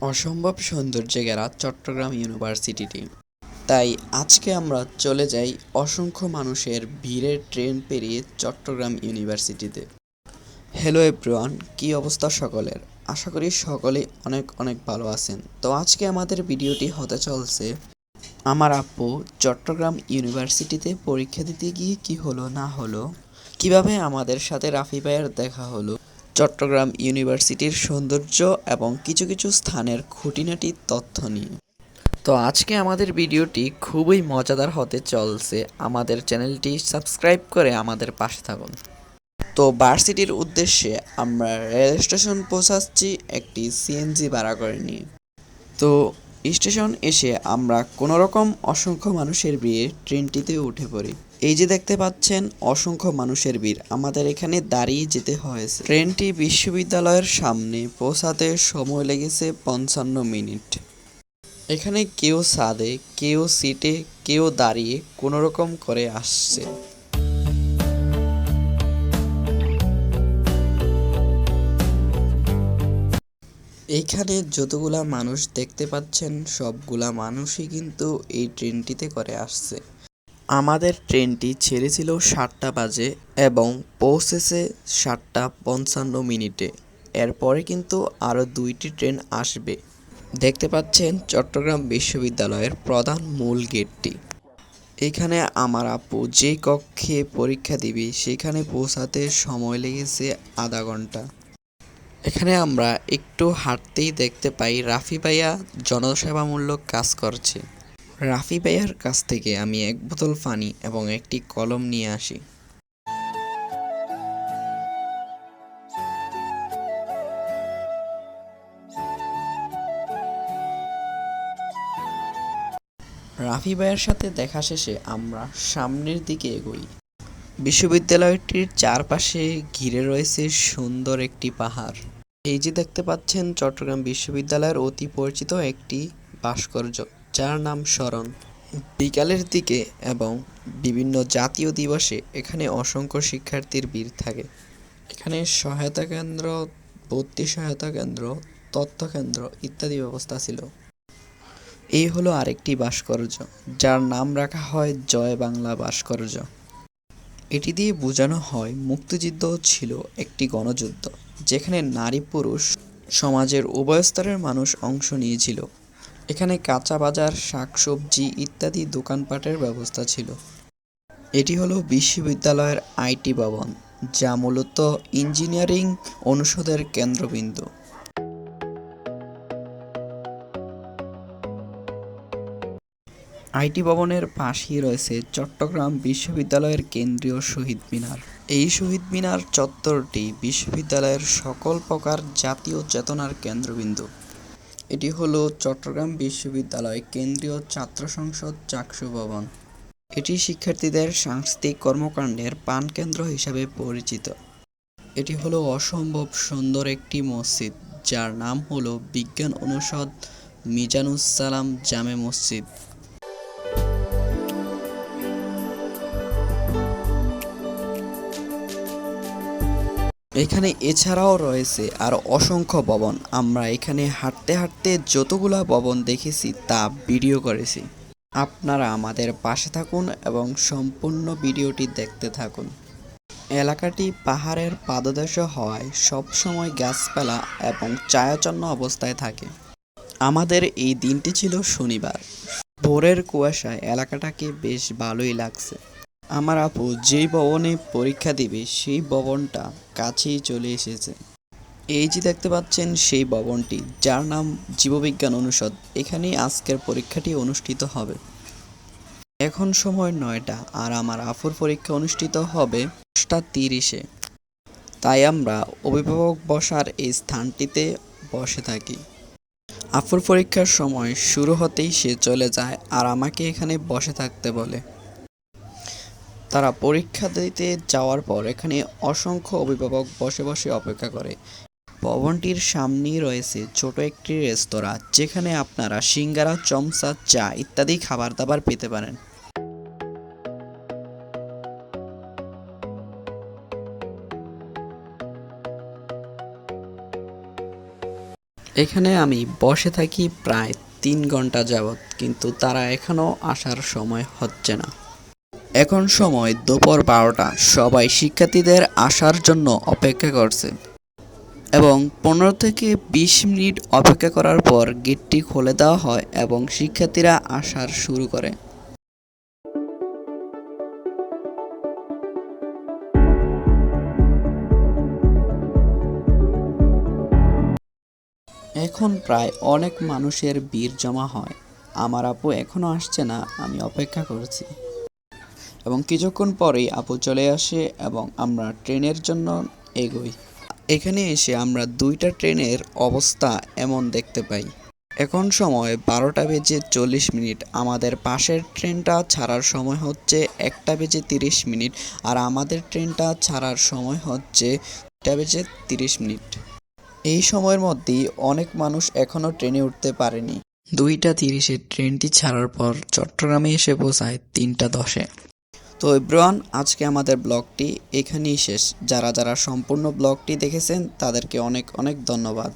অসম্ভব সৌন্দর্যে ঘেরা চট্টগ্রাম ইউনিভার্সিটিটি তাই আজকে আমরা চলে যাই অসংখ্য মানুষের ভিড়ের ট্রেন পেরিয়ে চট্টগ্রাম ইউনিভার্সিটিতে। হ্যালো এভরিওয়ান কী অবস্থা সকলের? আশা করি সকলেই অনেক অনেক ভালো আছেন। তো আজকে আমাদের ভিডিওটি হতে চলছে, আমার আপু চট্টগ্রাম ইউনিভার্সিটিতে পরীক্ষা দিতে গিয়ে কি হলো না হলো, কীভাবে আমাদের সাথে রাফি ভাইয়ের দেখা হলো চট্টগ্রাম ইউনিভার্সিটির সৌন্দর্য এবং কিছু কিছু স্থানের খুঁটিনাটি তথ্য নিয়ে। তো আজকে আমাদের ভিডিওটি খুবই মজাদার হতে চলছে। আমাদের চ্যানেলটি সাবস্ক্রাইব করে আমাদের পাশে থাকুন। তো ভার্সিটির উদ্দেশ্যে আমরা রেল স্টেশন পৌঁছাচ্ছি একটি সিএনজি ভাড়া করে নিয়ে। তো স্টেশন এসে আমরা কোনো রকম অসংখ্য মানুষের বিয়ে ট্রেনটিতে উঠে পড়ি। এই যে দেখতে পাচ্ছেন, অসংখ্য মানুষের ভিড়। আমাদের এখানে দাঁড়িয়ে যেতে হয়েছে। ট্রেনটি বিশ্ববিদ্যালয়ের সামনে পৌঁছাতে সময় লেগেছে পঞ্চান্ন মিনিট। এখানে কেউ ছাদে, কেউ সিটে, কেউ দাঁড়িয়ে কোনো রকম করে আসছে। এইখানে যতগুলা মানুষ দেখতে পাচ্ছেন, সবগুলা মানুষই কিন্তু এই ট্রেনটিতে করে আসছে। আমাদের ট্রেনটি ছেড়েছিল সাতটা বাজে এবং পৌঁছেছে সাতটা পঞ্চান্ন মিনিটে। এরপরে কিন্তু আরও দুইটি ট্রেন আসবে। দেখতে পাচ্ছেন চট্টগ্রাম বিশ্ববিদ্যালয়ের প্রধান মূল গেটটি। এখানে আমার আপু যে কক্ষে পরীক্ষা দিবে, সেখানে পৌঁছাতে সময় লেগেছে আধা ঘণ্টা। এখানে আমরা একটু হাঁটতেই দেখতে পাই রাফি ভাইয়া জনসেবামূলক কাজ করছে। রাফি ভাইয়ার কাছ থেকে আমি এক বোতল পানি এবং একটি কলম নিয়ে আসি। রাফি ভাইয়ের সাথে দেখা শেষে আমরা সামনের দিকে এগোই। বিশ্ববিদ্যালয়টির চারপাশে ঘিরে রয়েছে সুন্দর একটি পাহাড়। এই যে দেখতে পাচ্ছেন, চট্টগ্রাম বিশ্ববিদ্যালয়ের অতি পরিচিত একটি ভাস্কর্য। যার নাম স্মরণ। বিকালের দিকে এবং বিভিন্ন জাতীয় দিবসে এখানে অসংখ্য শিক্ষার্থীর ভিড় থাকে। এখানে সহায়তা কেন্দ্র ভর্তি সহায়তা কেন্দ্র, তথ্য কেন্দ্র ইত্যাদি ব্যবস্থা ছিল। এই হলো আরেকটি ভাস্কর্য, যার নাম রাখা হয় জয় বাংলা ভাস্কর্য। এটি দিয়ে বোঝানো হয় মুক্তিযুদ্ধ ছিল একটি গণযুদ্ধ, যেখানে নারী পুরুষ সমাজের উভয় স্তরের মানুষ অংশ নিয়েছিল। এখানে কাঁচা বাজার, শাকসবজি ইত্যাদি দোকানপাটের ব্যবস্থা ছিল। এটি হলো বিশ্ববিদ্যালয়ের আইটি ভবন, যা মূলত ইঞ্জিনিয়ারিং অনুষদের কেন্দ্রবিন্দু। আইটি ভবনের পাশেই রয়েছে চট্টগ্রাম বিশ্ববিদ্যালয়ের কেন্দ্রীয় শহীদ মিনার। এই শহীদ মিনার চত্বরটি বিশ্ববিদ্যালয়ের সকল প্রকার জাতীয় চেতনার কেন্দ্রবিন্দু। এটি হলো চট্টগ্রাম বিশ্ববিদ্যালয় কেন্দ্রীয় ছাত্র সংসদ চাকসু ভবন। এটি শিক্ষার্থীদের সাংস্কৃতিক কর্মকাণ্ডের পানকেন্দ্র হিসাবে পরিচিত। এটি হলো অসম্ভব সুন্দর একটি মসজিদ, যার নাম হলো বিজ্ঞান অনুষদ মিজানুসালাম জামে মসজিদ। এখানে এছাড়াও রয়েছে আর অসংখ্য ভবন। আমরা এখানে হাঁটতে হাঁটতে যতগুলা ভবন দেখেছি তা ভিডিও করেছি। আপনারা আমাদের পাশে থাকুন এবং সম্পূর্ণ ভিডিওটি দেখতে থাকুন। এলাকাটি পাহাড়ের পাদদেশে হওয়ায় সবসময় গাছপালা এবং ছায়াচন্ন অবস্থায় থাকে। আমাদের এই দিনটি ছিল শনিবার। ভোরের কুয়াশায় এলাকাটাকে বেশ ভালোই লাগছে। আমার আপু যেই ভবনে পরীক্ষা দিবে, সেই ভবনটা কাছেই চলে এসেছে। এই যে দেখতে পাচ্ছেন সেই ভবনটি, যার নাম জীববিজ্ঞান অনুষদ। এখানেই আজকের পরীক্ষাটি অনুষ্ঠিত হবে। এখন সময় নয়টা, আর আমার আফুর পরীক্ষা অনুষ্ঠিত হবে দশটা তিরিশে। তাই আমরা অভিভাবক বসার এই স্থানটিতে বসে থাকি। আফুর পরীক্ষার সময় শুরু হতেই সে চলে যায় আর আমাকে এখানে বসে থাকতে বলে। তারা পরীক্ষা দিতে যাওয়ার পর এখানে অসংখ্য অভিভাবক বসে বসে অপেক্ষা করে। ভবনটির সামনেই রয়েছে ছোট একটি রেস্তোরাঁ, যেখানে আপনারা সিঙ্গারা, চমচা, চা ইত্যাদি খাবার দাবার পেতে পারেন। এখানে আমি বসে থাকি প্রায় তিন ঘণ্টা যাবৎ, কিন্তু তারা এখনও আসার সময় হচ্ছে না। এখন সময় দুপুর বারোটা। সবাই শিক্ষার্থীদের আসার জন্য অপেক্ষা করছে। এবং পনেরো থেকে বিশ মিনিট অপেক্ষা করার পর গেটটি খুলে দেওয়া হয় এবং শিক্ষার্থীরা আসার শুরু করে। এখন প্রায় অনেক মানুষের ভিড় জমা হয়। আমার আপু এখনও আসছে না, আমি অপেক্ষা করছি। এবং কিছুক্ষণ পরেই আপু চলে আসে এবং আমরা ট্রেনের জন্য এগোই। এখানে এসে আমরা দুইটা ট্রেনের অবস্থা এমন দেখতে পাই। এখন সময় বারোটা বেজে চল্লিশ মিনিট। আমাদের পাশের ট্রেনটা ছাড়ার সময় হচ্ছে একটা বেজে তিরিশ মিনিট আর আমাদের ট্রেনটা ছাড়ার সময় হচ্ছে দুটা বেজে তিরিশ মিনিট। এই সময়ের মধ্যেই অনেক মানুষ এখনও ট্রেনে উঠতে পারেনি। দুইটা তিরিশে ট্রেনটি ছাড়ার পর চট্টগ্রামে এসে পৌঁছায় তিনটা দশে। তো এব্রান আজকে আমাদের ব্লগটি এখানেই শেষ। যারা যারা সম্পূর্ণ ব্লগটি দেখেছেন, তাদেরকে অনেক অনেক ধন্যবাদ।